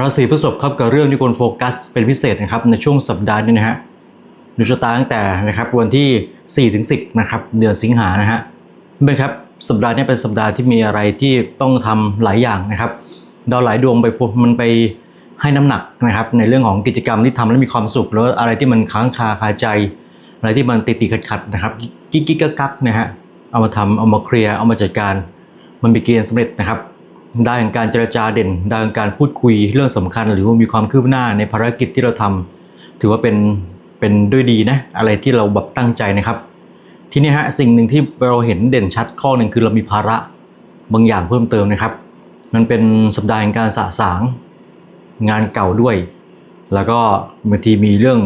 ราศีพฤษภครับกับเรื่องที่ควรโฟกัสเป็นพิเศษนะครับในช่วงสัปดาห์นี้นะฮะดูชะตาตั้งแต่นะครับวันที่ 4 ถึง 10 นะครับ เดือนสิงหานะฮะเป็นครับสัปดาห์นี้เป็นสัปดาห์ที่มีอะไรที่ต้องทำหลายอย่างนะครับดาวหลายดวงไปมันไปให้น้ำหนักนะครับในเรื่องของกิจกรรมที่ทำแล้วมีความสุขแล้วอะไรที่มันค้างคาคาใจ อะไรที่มันติดติดขัดขัดๆนะครับกิ๊กกิ๊กกักนะฮะเอามาทำเอามาเคลียร์เอามาจัดการ มันมีเกณฑ์สำเร็จนะครับ ด้ของการเจรจาเด่นได้ของการพูดคุยเรื่องสำคัญ หรือว่ามีความคืบหน้าในภารกิจที่เราทำถือว่าเป็นเป็นด้วยดีนะอะไรที่เราแบบตั้งใจนะครับทีนี้ฮะสิ่งหนึ่งที่เราเห็นเด่นชัดข้อหนึ่งคือเรามีภาระบางอย่างเพิ่มเติมนะครับ มันเป็นสัปดาห์แห่งการสะสางงานเก่าด้วย แล้วก็บางทีมีเรื่อง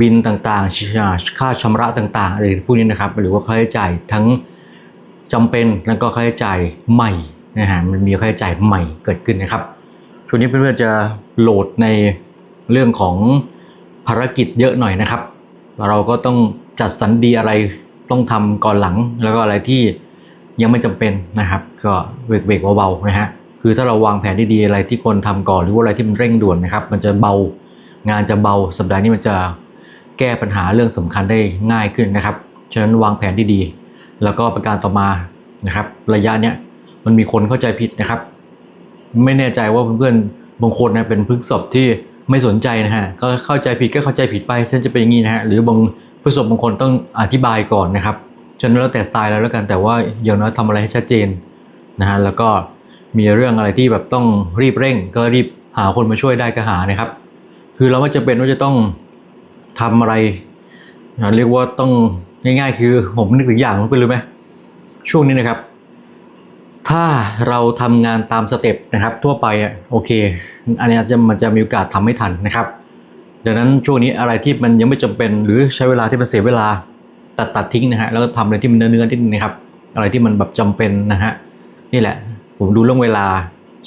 บินต่างๆ ค่าชำระต่างๆอะไรพวกนี้นะครับ หรือว่าค่าใช้จ่ายทั้งจำเป็นแล้วก็ค่าใช้จ่ายใหม่ นะฮะมันมีค่าใช้จ่ายใหม่เกิดขึ้นนะครับช่วงนี้เพื่อนๆจะโหลดในเรื่องของภารกิจเยอะหน่อยนะครับ เราก็ต้องจัดสรรดีอะไรต้องทำก่อนหลัง แล้วก็อะไรที่ยังไม่จำเป็นนะครับ ก็เบรกๆเบาๆนะฮะคือถ้าเราวางแผนดีๆอะไรที่ควรทำก่อนหรือว่าอะไรที่มันเร่งด่วนนะครับ มันจะเบางานจะเบาสัปดาห์นี้มันจะแก้ปัญหาเรื่องสำคัญได้ง่ายขึ้นนะครับ ฉะนั้นวางแผนดีๆ แล้วก็ประการต่อมานะครับ ระยะเนี้ย มันมีคนเข้าใจผิดนะครับ ไม่แน่ใจว่าเพื่อนๆบางคนนะเป็นพฤกษบที่ไม่สนใจนะฮะก็เข้าใจผิดก็เข้าใจผิดไปฉันจะเป็นอย่างนี้นะฮะหรือบางพฤกษบบางคนต้องอธิบายก่อนนะครับฉะนั้นแล้วแต่สไตล์แล้วแล้วกันแต่ว่าอย่างน้อยทำอะไรให้ชัดเจนนะฮะแล้วก็มีเรื่องอะไรที่แบบต้องรีบเร่ง ก็รีบหาคนมาช่วยได้ก็หานะครับ คือเราไม่จำเป็นว่าจะต้องทำอะไรนะเรียกว่าต้องง่ายๆ คือผมนึกถึงอย่างมันเป็นรู้ไหมช่วงนี้นะครับ ถ้าเราทำงานตามสเต็ปนะครับทั่วไปอะโอเค อันนี้จะมันจะมีโอกาสทำไม่ทันนะครับ ดังนั้นช่วงนี้อะไรที่มันยังไม่จำเป็นหรือใช้เวลาที่มันเสียเวลาตัดตัดทิ้งนะฮะแล้วก็ทำอะไรที่มันเนื้อเนื้อนิดนึงนะครับ อะไรที่มันแบบจำเป็นนะฮะนี่แหละ ผมดูเรื่องเวลา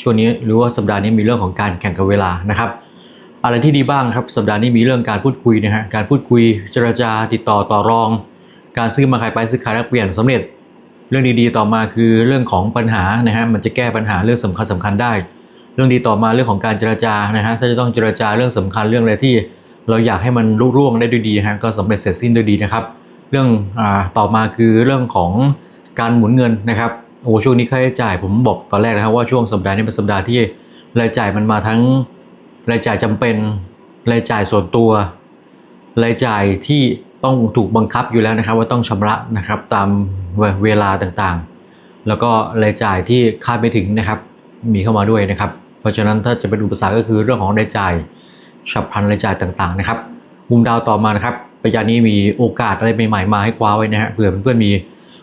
ช่วงนี้หรือว่าสัปดาห์นี้มีเรื่องของการแข่งกับเวลานะครับ อะไรที่ดีบ้างครับสัปดาห์นี้มีเรื่องการพูดคุยนะฮะการพูดคุยเจรจาติดต่อต่อรอง การซื้อมาขายไปซื้อขายแลกเปลี่ยนสำเร็จ เรื่องดีๆต่อมาคือเรื่องของปัญหานะฮะมันจะแก้ปัญหาเรื่องสำคัญสำคัญได้ เรื่องดีต่อมาเรื่องของการเจรจานะฮะถ้าจะต้องเจรจาเรื่องสำคัญเรื่องอะไรที่เราอยากให้มันรุ่ร่วงได้ด้วยดีฮะก็สำเร็จเสร็จสิ้นด้วยดีนะครับ เรื่องอ่าต่อมาคือเรื่องของการหมุนเงินนะครับโอ้ช่วงนี้ค่าใช้จ่ายผมบอกตอนแรกนะครับว่าช่วงสัปดาห์นี้เป็นสัปดาห์ที่รายจ่ายมันมาทั้งรายจ่ายจำเป็นรายจ่ายส่วนตัวรายจ่ายที่ต้องถูกบังคับอยู่แล้วนะครับ ว่าต้องชำระนะครับตาม เวลาต่างๆ แล้วก็รายจ่ายที่คาดไม่ถึงนะครับ มีเข้ามาด้วยนะครับ เพราะฉะนั้นถ้าจะเป็นอุปสรรคก็คือเรื่องของรายจ่ายฉับพลันรายจ่ายต่างๆนะครับ มุมดาวต่อมานะครับระยะนี้มีโอกาสอะไรใหม่ๆมาให้คว้าไว้นะฮะเผื่อเพื่อนๆมี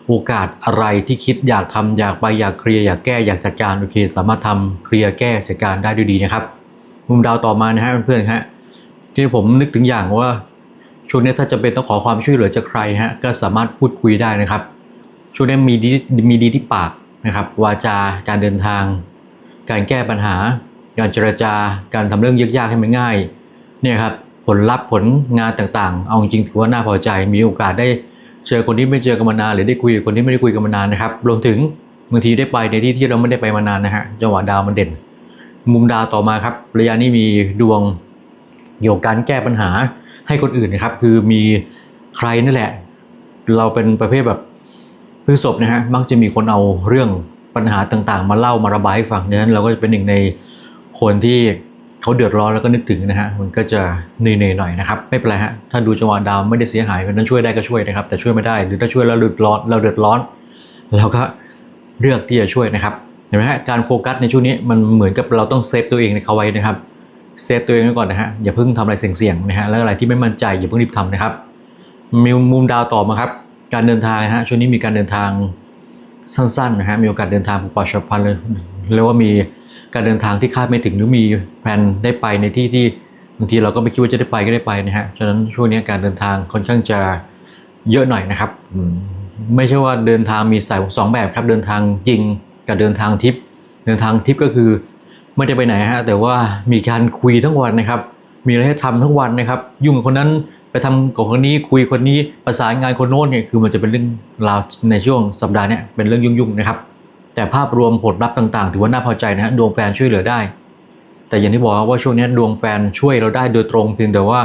โอกาสอะไรที่คิดอยากทำอยากไปอยากเคลียร์อยากแก้อยากจัดการโอเค สามารถทำเคลียร์แก้จัดการได้ด้วยดีนะครับมุมดาวต่อมานะฮะเพื่อนๆฮะที่ผมนึกถึงอย่างว่าช่วงนี้ถ้าจะเป็นต้องขอความช่วยเหลือจากใครฮะก็สามารถพูดคุยได้นะครับ ช่วงนี้มีดีมีดีที่ปากนะครับ วาจาการเดินทาง การแก้ปัญหา การเจรจาการทำเรื่องยากๆให้มันง่ายเนี่ยครับผลลัพธ์ผลงานต่างๆ เอาจริงๆถือว่าน่าพอใจ มีโอกาสได้เจอคนที่ไม่เจอกันมานานหรือได้คุยกับคนที่ไม่ได้คุยกันมานานนะครับรวมถึงบางทีได้ไปในที่ที่เราไม่ได้ไปมานานนะฮะจังหวะดาวมันเด่น มุมดาวต่อมาครับระยะนี้มีดวงเกี่ยวกับการแก้ปัญหาให้คนอื่นนะครับ คือมีใครนั่นแหละ เราเป็นประเภทแบบ พฤษภนะฮะมักจะมีคนเอาเรื่องปัญหาต่างๆ มาเล่ามาระบายให้ฟังดังนั้นเราก็จะเป็นหนึ่งในคนที่เขาเดือดร้อนแล้วก็นึกถึงนะฮะมันก็จะเหนื่อยๆหน่อยนะครับไม่เป็นไรฮะถ้าดูจังหวะดาวไม่ได้เสียหายเพราะนั้นช่วยได้ก็ช่วยนะครับ แต่ช่วยไม่ได้หรือถ้าช่วยแล้วเดือดร้อนเราเดือดร้อนเราก็เลือกที่จะช่วยนะครับเห็นไหมฮะการโฟกัสในช่วงนี้มันเหมือนกับเราต้องเซฟตัวเองเขาไว้นะครับเซฟตัวเองไว้ก่อนนะฮะอย่าเพิ่งทำอะไรเสี่ยงๆนะฮะแล้วอะไรที่ไม่มั่นใจอย่าเพิ่งรีบทำนะครับมีมุมดาวต่อมาครับ การเดินทางฮะช่วงนี้มีการเดินทางสั้นๆนะฮะมีโอกาสเดินทางปลอดฉับพลันเลยเรียกว่ามีการเดินทางที่คาดไม่ถึงหรือมีแผนได้ไปในที่ที่บางทีเราก็ไม่คิดว่าจะได้ไปก็ได้ไปนะฮะฉะนั้นช่วงนี้การเดินทางค่อนข้างจะเยอะหน่อยนะครับไม่ใช่ว่าเดินทางมีสายสองแบบครับเดินทางจริงกับเดินทางทิปเดินทางทิปก็คือไม่ได้ไปไหนฮะแต่ว่ามีการคุยทั้งวันนะครับ มีอะไรให้ทำทั้งวันนะครับ ยุ่งกับคนนั้น ไปทำกับคนนี้คุยคนนี้ประสานงานคนโน้นเนี่ยคือมันจะเป็นเรื่องราวในช่วงสัปดาห์เนี้ยเป็นเรื่องยุ่งๆนะครับ แต่ภาพรวมผลลัพธ์ต่างๆ ถือว่าน่าพอใจนะฮะดวงแฟนช่วยเหลือได้ แต่อย่างที่บอกว่าช่วงนี้ดวงแฟนช่วยเราได้โดยตรงเพียงแต่ว่า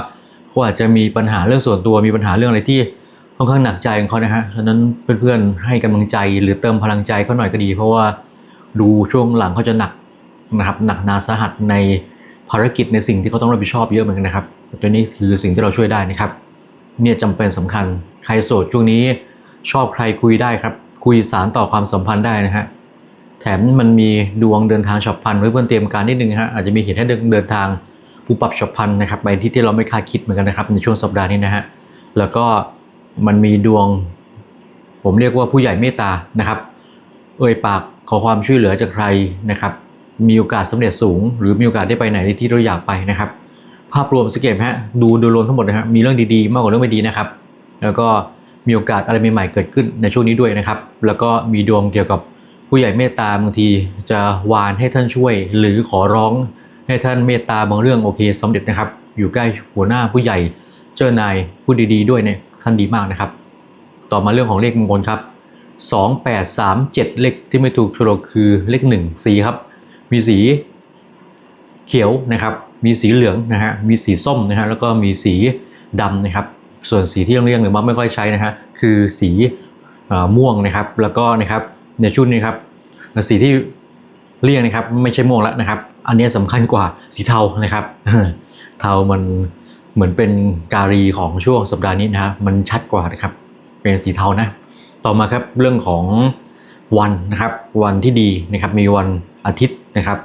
เขาอาจจะมีปัญหาเรื่องส่วนตัวมีปัญหาเรื่องอะไรที่ค่อนข้างหนักใจของเขานะฮะฉะนั้นเพื่อนๆให้กำลังใจหรือเติมพลังใจเขาหน่อยก็ดี เพราะว่าดูช่วงหลังเขาจะหนักนะครับหนักนาสาหัสใน ภารกิจในสิ่งที่เขาต้องรับผิดชอบเยอะเหมือนกันนะครับ ตัวนี้คือสิ่งที่เราช่วยได้นะครับ เนี่ยจำเป็นสำคัญ ใครโสดช่วงนี้ชอบใครคุยได้ครับ คุยสารต่อความสัมพันธ์ได้นะฮะ แถมมันมีดวงเดินทางฉับพลันไว้เพื่อนเตรียมการนิดนึงฮะ อาจจะมีเหตุให้เดินเดินทางผู้ปรับฉับพลันนะครับไปที่ที่เราไม่คาดคิดเหมือนกันนะครับ ในช่วงสัปดาห์นี้นะฮะ แล้วก็มันมีดวง ผมเรียกว่าผู้ใหญ่เมตตานะครับ เอ่ยปากขอความช่วยเหลือจากใครนะครับ มีโอกาสสำเร็จสูง หรือมีโอกาสได้ไปไหนที่เราอยากไปนะครับ ภาพรวมสเกตฮะดูโดยรวมทั้งหมดนะฮะมีเรื่องดีๆ มากกว่าเรื่องไม่ดีนะครับ แล้วก็มีโอกาสอะไรใหม่ๆเกิดขึ้นในช่วงนี้ด้วยนะครับ แล้วก็มีดวงเกี่ยวกับผู้ใหญ่เมตตาบางทีจะวานให้ท่านช่วย หรือขอร้องให้ท่านเมตตาบางเรื่องโอเคสำเร็จนะครับ อยู่ใกล้หัวหน้าผู้ใหญ่เจ้านายผู้ดีๆด้วยเนี่ยท่านดีมากนะครับ ต่อมาเรื่องของเลขมงคลครับ 2 8 3 7 เลขที่ไม่ถูกโฉลคือเลข1สีครับ มีสีเขียวนะครับ มีสีเหลืองนะฮะ มีสีส้มนะฮะ แล้วก็มีสีดำนะครับ ส่วนสีที่เรียงๆหรือมักไม่ค่อยใช้นะฮะ คือสีอม่วงนะครับ แล้วก็นะครับในชุดนี้ครับ สีที่เรียงนะครับไม่ใช่ม่วงแล้วนะครับ อันนี้สำคัญกว่าสีเทานะครับ เทามันเหมือนเป็นการีของช่วงสัปดาห์นี้นะครับมันชัดกว่านะครับ เป็นสีเทานะ ต่อมาครับเรื่องของวันนะครับ วันที่ดีนะครับ มีวัน อาทิตย์นะครับ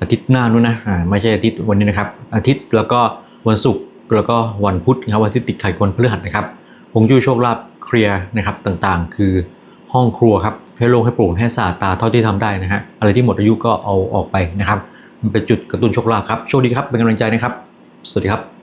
อาทิตย์หน้านู้นนะอ่าไม่ใช่อาทิตย์วันนี้นะครับ อาทิตย์แล้วก็วันศุกร์แล้วก็วันพุธนะครับวันที่ติดไข่คนพฤหัสนะครับฮวงจุ้ยโชคลาภเคลียร์นะครับต่างๆ คือห้องครัวครับให้โล่งให้โปร่งให้สะอาดตาเท่าที่ทำได้นะฮะอะไรที่หมดอายุก็เอาออกไปนะครับมันเป็นจุดกระตุ้นโชคลาภครับโชคดีครับเป็นกำลังใจนะครับ สวัสดีครับ